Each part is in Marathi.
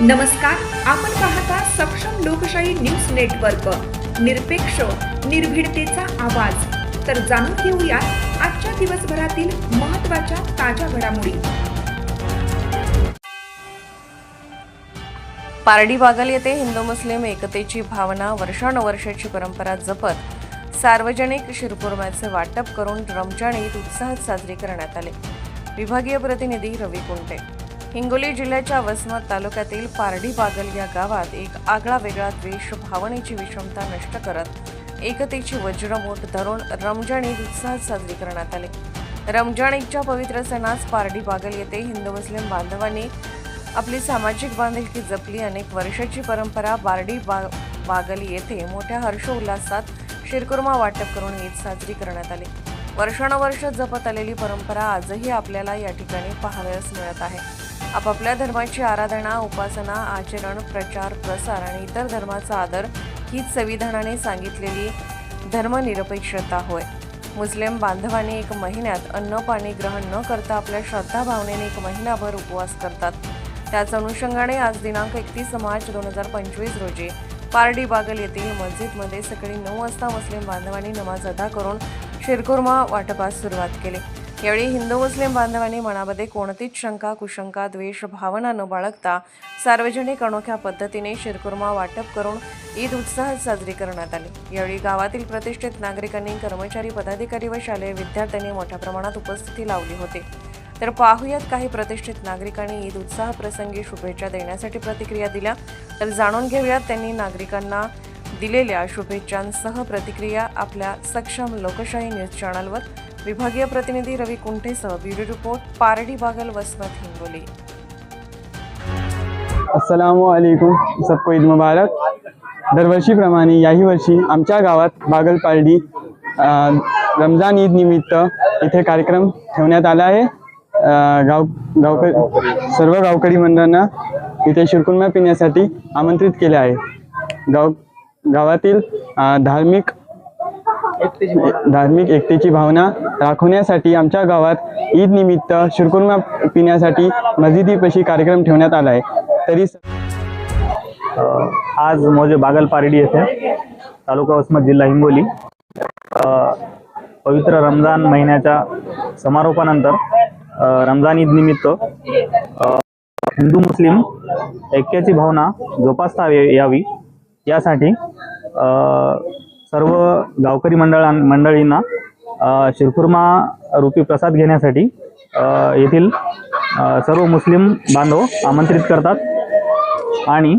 नमस्कार आपण पाहता सक्षम लोकशाही न्यूज नेटवर्क. निरपेक्ष निर्भीडतेचा आवाज. तर जाणून घेऊया आजच्या दिवसभरातील महत्त्वाच्या ताज्या घडामोडी. पारडी बागल येथे हिंदू मुस्लिम एकतेची भावना वर्षानुवर्षाची परंपरा जपत सार्वजनिक शिरपुरम्याचे वाटप करून रमजान ईद उत्साहात साजरी करण्यात आले. विभागीय प्रतिनिधी रवी कुंटे. हिंगोली जिल्ह्याच्या वसमत तालुक्यातील पारडी बागल या गावात एक आगळा वेगळा द्वेष भावनेची विषमता नष्ट करत एकतेची वज्रमूठ धरून रमजान ईद उत्साहात साजरी करण्यात आले. रमजान ईदच्या पवित्र सणास पारडी बागल येथे हिंदू मुस्लिम बांधवांनी आपली सामाजिक बांधिलकी जपली. अनेक वर्षाची परंपरा बारडी बा बागल येथे मोठ्या हर्षोल्लासात शिरकुर्मा वाटप करून ईद साजरी करण्यात आली. वर्षानुवर्ष जपत आलेली परंपरा आजही आपल्याला या ठिकाणी पाहावयास मिळत आहे. आपापल्या धर्माची आराधना उपासना आचरण प्रचार प्रसार आणि इतर धर्माचा आदर हीच संविधानाने सांगितलेली धर्मनिरपेक्षता होय. मुस्लिम बांधवांनी एक महिन्यात अन्न पाणी ग्रहण न करता आपल्या श्रद्धा भावनेने एक महिनाभर उपवास करतात. त्याच अनुषंगाने आज दिनांक एकतीस मार्च दोन हजार पंचवीस रोजी पारडी बागल येथील मस्जिदमध्ये सकाळी नऊ वाजता मुस्लिम बांधवांनी नमाज अदा करून शिरकुर्मा वाटपास सुरुवात केली. यावेळी हिंदू मुस्लिम बांधवांनी मनामध्ये कोणतीच शंका कुशंका द्वेष भावना न बाळगता सार्वजनिक अनोख्या पद्धतीने शिरकुर्मा वाटप करून ईद उत्साहात साजरी करण्यात आली. यावेळी गावातील प्रतिष्ठित नागरिकांनी कर्मचारी पदाधिकारी व शालेय विद्यार्थ्यांनी मोठ्या प्रमाणात उपस्थिती लावली होती. तर पाहुयात काही प्रतिष्ठित नागरिकांनी ईद उत्साह प्रसंगी शुभेच्छा देण्यासाठी प्रतिक्रिया दिल्या. तर जाणून घेऊयात त्यांनी नागरिकांना दिलेल्या शुभेच्छांसह प्रतिक्रिया आपल्या सक्षम लोकशाही न्यूज चॅनलवर. विभागीय प्रतिनिधी रवी कुंठेसह ब्युरो रिपोर्ट पारडी बागल वसमत हिंगोली. असलकुम सबको ईद मुबारक। दरवर्षीप्रमाणे याही वर्षी आमच्या गावात बागलपारडी रमजान ईद निमित्त इथे कार्यक्रम ठेवण्यात आला आहे. गाव गावकरी सर्व गावकरी मंडळांना इथे शिरकुर्मा पिण्यासाठी आमंत्रित केले आहे. गाव गावातील धार्मिक धार्मिक एकतेची भावना राखण्यासाठी आमच्या गावात ईद निमित्त शिरकुर्मा पिण्यासाठी मस्जिदीपाशी कार्यक्रम ठेवण्यात आला आहे तरी आज मौजे बागल पारडी येथे तालुका वसमत जिल्हा हिंगोली. पवित्र रमजान महिन्याच्या समारोपानंतर रमजान ईद निमित्त हिंदू मुस्लिम ऐक्याची भावना जोपासता यावी यासाठी सर्व गावकरी मंडळां मंडळींना शिरखुर्मा रूपी प्रसाद घेण्यासाठी येथील सर्व मुस्लिम बांधव आमंत्रित करतात. आणि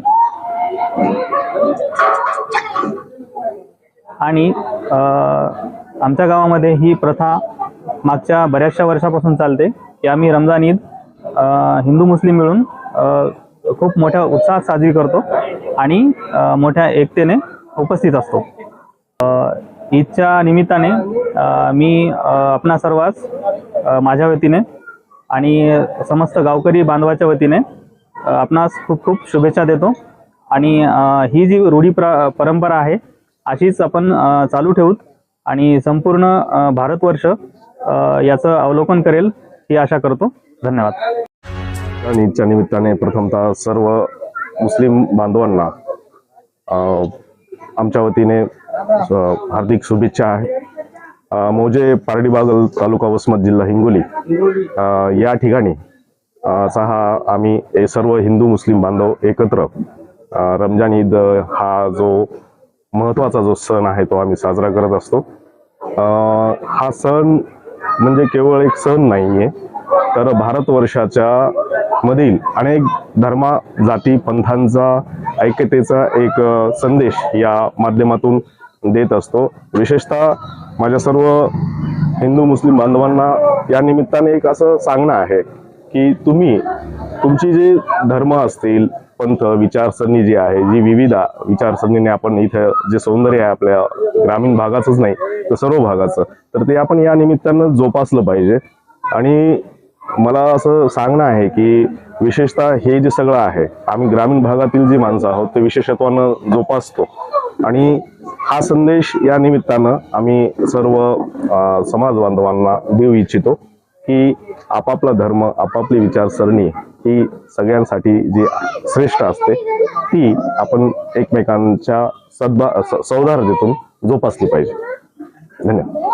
आणि आमच्या गावामध्ये ही प्रथा मागच्या बऱ्याचशा वर्षापासून चालते की आम्ही रमजान ईद हिंदू मुस्लिम मिळून खूप मोठ्या उत्साहात साजरी करतो आणि मोठ्या एकतेने उपस्थित असतो. ईदच्या निमित्ताने मी आपणा सर्वांस माझ्या वतीने आणि समस्त गावकरी बांधवाच्या वतीने आपणास खूप खूप शुभेच्छा देतो. आणि ही जी रूढी प्र परंपरा आहे अशीच आपण चालू ठेवूत आणि संपूर्ण भारतवर्ष याचं अवलोकन करेल ही आशा करतो. धन्यवाद. ईदच्या निमित्ताने प्रथमतः सर्व मुस्लिम बांधवांना आमच्या वतीने हार्दिक शुभेच्छा आहे. मोजे मौजे पारडीबागल तालुका वसमत जिल्हा हिंगोली. या ठिकाणी असा हा आम्ही सर्व हिंदू मुस्लिम बांधव एकत्र रमजान ईद हा जो महत्त्वाचा जो सण आहे तो आम्ही साजरा करत असतो. हा सण म्हणजे केवळ एक सण नाहीये तर भारतवर्षाच्या मधील अनेक धर्मा जाती पंथांचा ऐक्यतेचा एक संदेश या माध्यमातून देत असतो. विशेषतः माझ्या सर्व हिंदू मुस्लिम बांधवांना या निमित्ताने एक असं सांगणं आहे की तुम्ही तुमची जे धर्म असतील पंथ विचारसरणी जी आहे जी विविध विचारसरणीने आपण इथं जे सौंदर्य आहे आपल्या ग्रामीण भागाचंच नाही तर सर्व भागाचं तर ते आपण या निमित्तानं जोपासलं पाहिजे. आणि मला असं सांगणं आहे की विशेषतः हे जे सगळं आहे आम्ही ग्रामीण भागातील जी माणसं आहोत ते विशेषत्वानं जोपासतो. आणि हा संदेश या निमित्तानं आम्ही सर्व समाज बांधवांना देऊ इच्छितो की आपापला धर्म आपापली विचारसरणी ही सगळ्यांसाठी जी श्रेष्ठ असते ती आपण एकमेकांच्या सद्भा स- जोपासली पाहिजे. धन्यवाद.